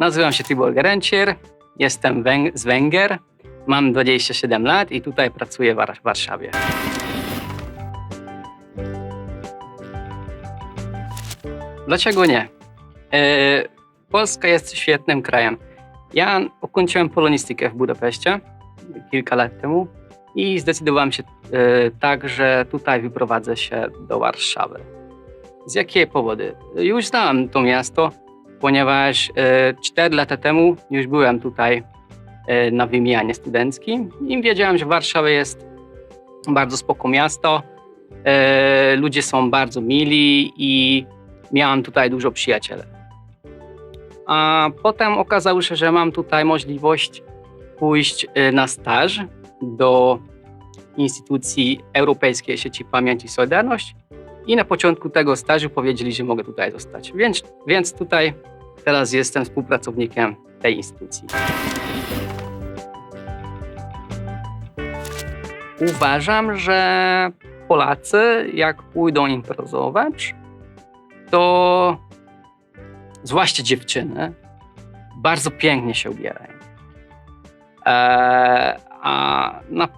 Nazywam się Tibor Gerencier, jestem Węg- z Węgier, mam 27 lat i tutaj pracuję w War- Warszawie. Dlaczego nie? E, Polska jest świetnym krajem. Ja ukończyłem polonistykę w Budapeszcie kilka lat temu i zdecydowałem się e, tak, że tutaj wyprowadzę się do Warszawy. Z jakiego powody? Już znałem to miasto, ponieważ e, 4 lata temu już byłem tutaj e, na wymianie studenckim i wiedziałem, że Warszawa jest bardzo spoko miasto. E, ludzie są bardzo mili i miałem tutaj dużo przyjaciół. A potem okazało się, że mam tutaj możliwość pójść e, na staż do instytucji Europejskiej Sieci Pamięci i Solidarność i na początku tego stażu powiedzieli, że mogę tutaj zostać. Więc, więc tutaj teraz jestem współpracownikiem tej instytucji. Uważam, że Polacy, jak pójdą imprezować, to zwłaszcza dziewczyny bardzo pięknie się ubierają. Eee, a na,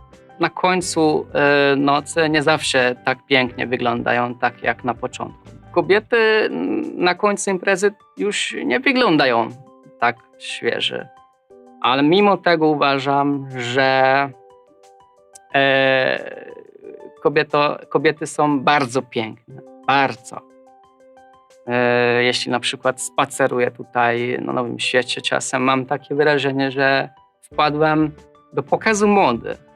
na końcu e, nocy nie zawsze tak pięknie wyglądają, tak jak na początku. Kobiety mm, na końcu imprezy już nie wyglądają tak świeże, ale mimo tego uważam, że e, kobieto, kobiety są bardzo piękne, bardzo. E, jeśli na przykład spaceruję tutaj na Nowym Świecie, czasem mam takie wrażenie, że wpadłem do pokazu mody.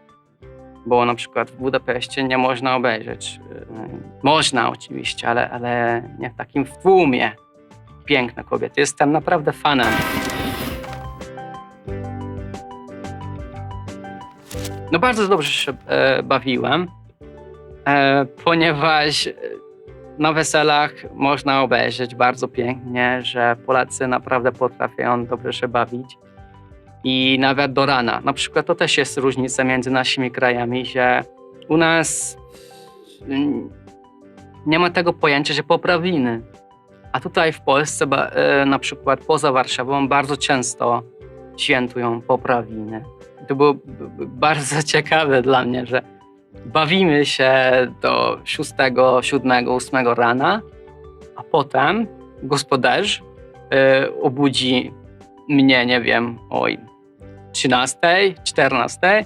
Bo na przykład w Budapeszcie nie można obejrzeć. e, Można oczywiście, ale, ale nie w takim tłumie piękne kobiety. Jestem naprawdę fanem. No bardzo dobrze się e, bawiłem, e, ponieważ na weselach można obejrzeć bardzo pięknie, że Polacy naprawdę potrafią dobrze się bawić i nawet do rana. Na przykład to też jest różnica między naszymi krajami, że u nas mm, nie ma tego pojęcia, że poprawiny. A tutaj w Polsce, e, na przykład poza Warszawą, bardzo często świętują poprawiny. To było bardzo ciekawe dla mnie, że bawimy się do 6, 7, 8 rana, a potem gospodarz e, obudzi mnie, nie wiem, oj, 13, 14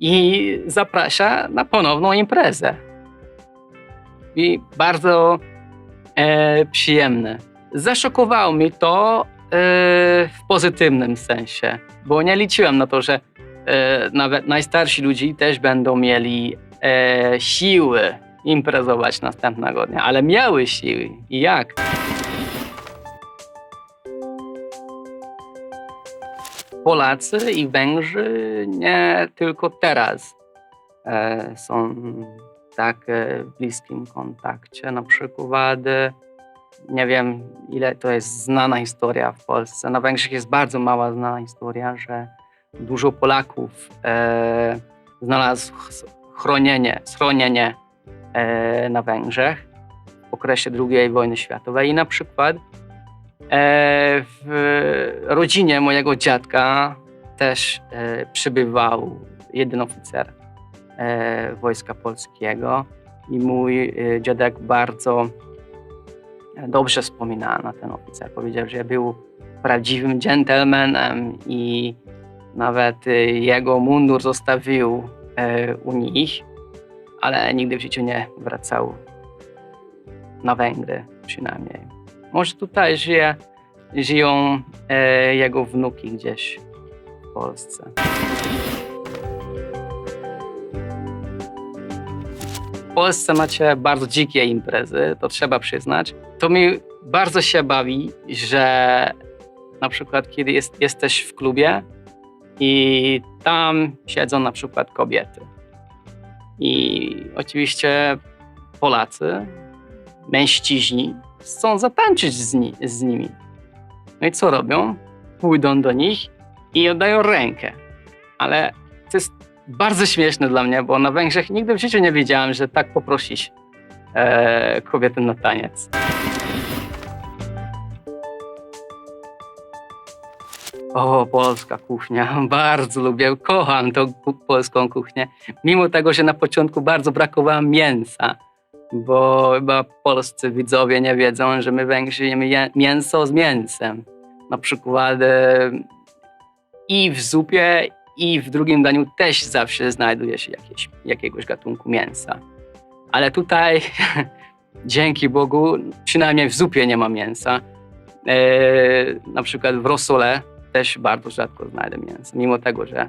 i zaprasza na ponowną imprezę. I bardzo e, przyjemne. Zaszokowało mi to e, w pozytywnym sensie, bo nie liczyłem na to, że e, nawet najstarsi ludzie też będą mieli e, siły imprezować następnego dnia, ale miały siły. I jak? Polacy i Węgrzy nie tylko teraz e, są tak e, w bliskim kontakcie. Na przykład, e, nie wiem ile to jest znana historia w Polsce. Na Węgrzech jest bardzo mała znana historia, że dużo Polaków znalazł ch- chronienie, schronienie na Węgrzech w okresie II wojny światowej. I na przykład w rodzinie mojego dziadka też e, przybywał jeden oficer e, Wojska Polskiego i mój e, dziadek bardzo dobrze wspomina na ten oficer. Powiedział, że był prawdziwym dżentelmenem i nawet e, jego mundur zostawił e, u nich, ale nigdy w życiu nie wracał na Węgry przynajmniej. Może tutaj żyje, żyją e, jego wnuki gdzieś w Polsce. W Polsce macie bardzo dzikie imprezy, to trzeba przyznać. To mi bardzo się bawi, że na przykład kiedy jest, jesteś w klubie i tam siedzą na przykład kobiety. I oczywiście Polacy, mężczyźni chcą zatańczyć z, ni- z nimi. No i co robią? Pójdą do nich i oddają rękę. Ale to jest bardzo śmieszne dla mnie, bo na Węgrzech nigdy w życiu nie wiedziałem, że tak poprosić e, kobietę na taniec. O, polska kuchnia. Bardzo lubię, kocham tą polską kuchnię. Mimo tego, że na początku bardzo brakowało mięsa, bo chyba polscy widzowie nie wiedzą, że my Węgrzy jemy je- mięso z mięsem. Na przykład e, i w zupie, i w drugim daniu też zawsze znajduje się jakieś, jakiegoś gatunku mięsa. Ale tutaj, dzięki Bogu, przynajmniej w zupie nie ma mięsa. E, na przykład w rosole też bardzo rzadko znajdę mięso, mimo tego, że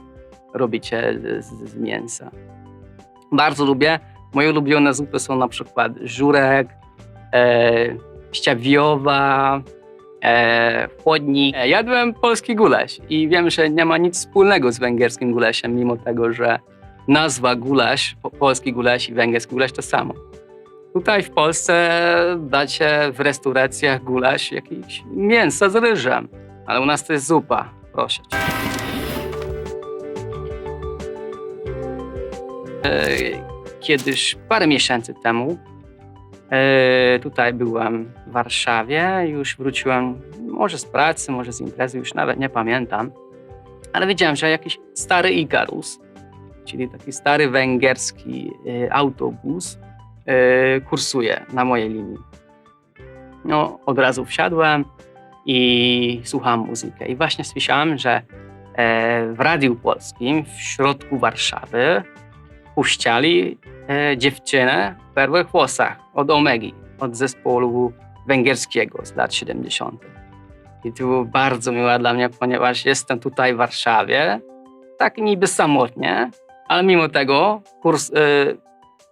robicie z, z mięsa. Bardzo lubię. Moje ulubione zupy są na przykład żurek, e, ściawiowa, e, chłodnik. E, jadłem polski gulasz i wiem, że nie ma nic wspólnego z węgierskim gulaszem, mimo tego, że nazwa gulasz, po, polski gulasz i węgierski gulasz to samo. Tutaj w Polsce dacie w restauracjach gulasz jakieś mięso z ryżem, ale u nas to jest zupa, proszę cię. Kiedyś, parę miesięcy temu, e, tutaj byłem w Warszawie, już wróciłem może z pracy, może z imprezy, już nawet nie pamiętam, ale widziałem, że jakiś stary Ikarus, czyli taki stary węgierski e, autobus, e, kursuje na mojej linii. No, od razu wsiadłem i słucham muzykę. I właśnie słyszałem, że w Radiu Polskim w środku Warszawy puściali e, dziewczynę w perłych włosach od Omegi, od zespołu węgierskiego z lat 70. I to było bardzo miłe dla mnie, ponieważ jestem tutaj w Warszawie, tak niby samotnie, ale mimo tego kurs, e,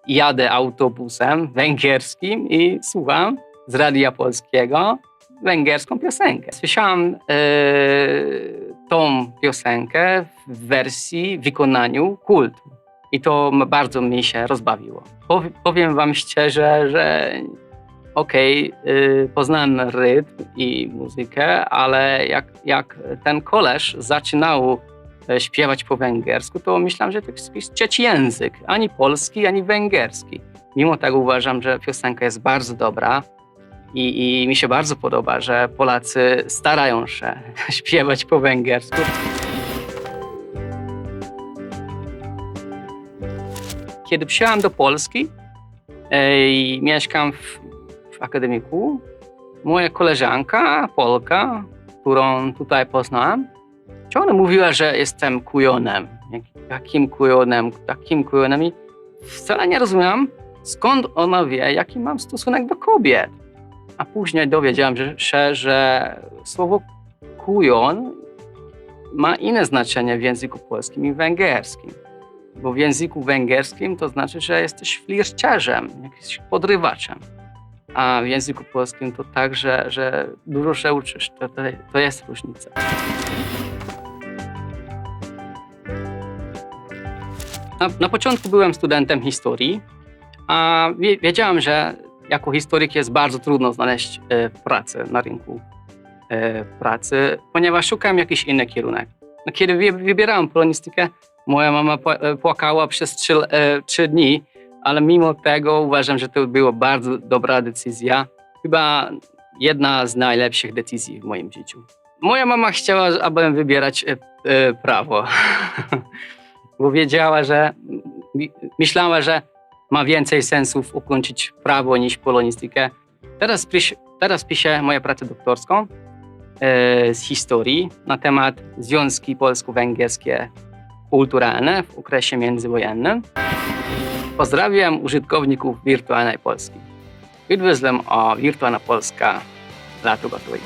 jadę autobusem węgierskim i słucham z Radia Polskiego węgierską piosenkę. Słyszałam e, tą piosenkę w wersji, wykonaniu kultu. I to bardzo mi się rozbawiło. Pow- powiem wam szczerze, że okej, y, poznałem rytm i muzykę, ale jak, jak ten koleż zaczynał e, śpiewać po węgiersku, to myślałem, że to jest jakiś trzeci język, ani polski, ani węgierski. Mimo tego uważam, że piosenka jest bardzo dobra i, i mi się bardzo podoba, że Polacy starają się śpiewać po węgiersku. Kiedy przyjechałem do Polski i mieszkam w, w akademiku, moja koleżanka, Polka, którą tutaj poznałem, ona mówiła, że jestem kujonem. Jak, jakim kujonem, takim kujonem. I wcale nie rozumiałam, skąd ona wie, jaki mam stosunek do kobiet. A później dowiedziałem się, że słowo kujon ma inne znaczenie w języku polskim i węgierskim. Bo w języku węgierskim to znaczy, że jesteś flirciarzem, jakimś podrywaczem. A w języku polskim to tak, że, że dużo się uczysz. To, to, to jest różnica. Na, na początku byłem studentem historii, a wie, wiedziałem, że jako historyk jest bardzo trudno znaleźć e, pracę na rynku e, pracy, ponieważ szukałem jakiś inny kierunek. No, kiedy wy, wybierałem polonistykę, moja mama e, płakała przez trzy, e, trzy dni, ale mimo tego uważam, że to była bardzo dobra decyzja. Chyba jedna z najlepszych decyzji w moim życiu. Moja mama chciała, abym wybierać e, prawo, bo wiedziała, że myślała, że ma więcej sensów ukończyć prawo niż polonistykę. Teraz, teraz piszę moją pracę doktorską z historii na temat związki polsko-węgierskie kulturalne w okresie międzywojennym. Pozdrawiam użytkowników Wirtualnej Polski. Üdvözlöm a Wirtualna Polska látogatóit.